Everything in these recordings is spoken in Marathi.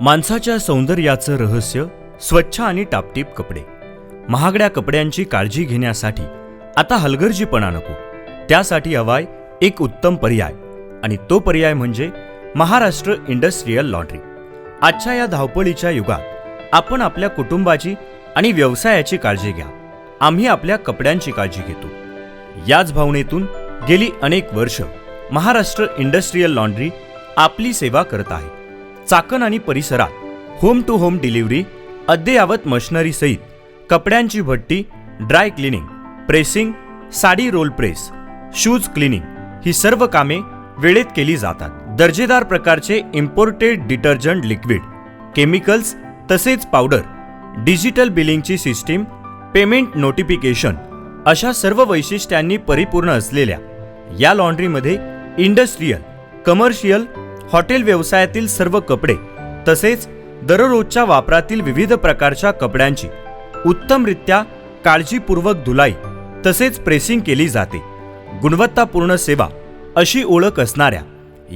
माणसाच्या सौंदर्याचं रहस्य स्वच्छ आणि टापटीप कपडे. महागड्या कपड्यांची काळजी घेण्यासाठी आता हलगर्जीपणा नको. त्यासाठी हवाय एक उत्तम पर्याय आणि तो पर्याय म्हणजे महाराष्ट्र इंडस्ट्रीयल लॉन्ड्री. आजच्या या धावपळीच्या युगात आपण आपल्या कुटुंबाची आणि व्यवसायाची काळजी घ्या. आम्ही आपल्या कपड्यांची काळजी घेतो. याच भावनेतून गेली अनेक वर्ष महाराष्ट्र इंडस्ट्रीयल लॉन्ड्री आपली सेवा करत आहे. चाकण आणि परिसरात होम टू होम डिलिव्हरी अद्ययावत मशनरीसहित कपड्यांची भट्टी dry cleaning pressing sari roll press shoes cleaning ही सर्व कामे वेळेत केली जातात. दर्जेदार प्रकारचे इम्पोर्टेड डिटर्जंट लिक्विड केमिकल्स तसेच पावडर डिजिटल बिलिंगची सिस्टीम पेमेंट नोटिफिकेशन अशा सर्व वैशिष्ट्यांनी परिपूर्ण असलेल्या या लॉन्ड्रीमध्ये इंडस्ट्रीयल कमर्शियल हॉटेल व्यवसायातील सर्व कपडे तसेच दररोजच्या वापरातील विविध प्रकारच्या कपड्यांची उत्तमरित्या काळजीपूर्वक धुलाई तसेच प्रेसिंग केली जाते. गुणवत्तापूर्ण सेवा अशी ओळख असणाऱ्या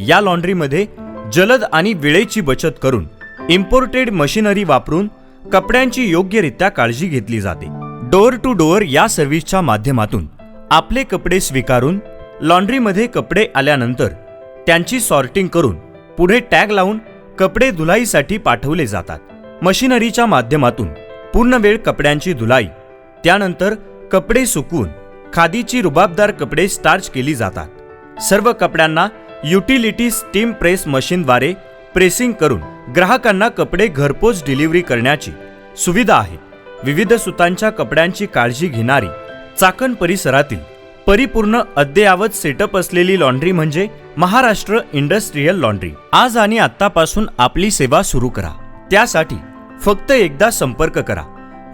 या लॉन्ड्रीमध्ये जलद आणि वेळेची बचत करून इम्पोर्टेड मशिनरी वापरून कपड्यांची योग्यरित्या काळजी घेतली जाते. डोअर टू डोअर या सर्व्हिसच्या माध्यमातून आपले कपडे स्वीकारून लॉन्ड्रीमध्ये कपडे आल्यानंतर त्यांची सॉर्टिंग करून पुढे टॅग लावून कपडे धुलाईसाठी पाठवले जातात. मशिनरीच्या माध्यमातून पूर्ण वेळ कपड्यांची धुलाई त्यानंतर कपडे सुकवून खादीची रुबाबदार कपडे स्टार्च केली जातात. सर्व कपड्यांना युटिलिटी स्टीम प्रेस मशीनद्वारे प्रेसिंग करून ग्राहकांना कपडे घरपोच डिलिव्हरी करण्याची सुविधा आहे. विविध सुतांच्या कपड्यांची काळजी घेणारी चाकण परिसरातील परिपूर्ण अद्ययावत सेटअप असलेली लॉन्ड्री म्हणजे महाराष्ट्र इंडस्ट्रीयल लॉन्ड्री. आज आणि आत्तापासून आपली सेवा सुरू करा. त्यासाठी फक्त एकदा संपर्क करा.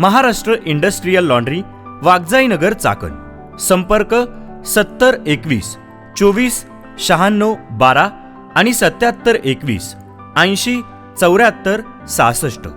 Maharashtra industrial laundry Wagjainagar Chakan. संपर्क सत्तर एकवीस चोवीस शहाण्णव बारा आणि सत्याहत्तर एकवीस ऐंशी चौऱ्याहत्तर सहासष्ट.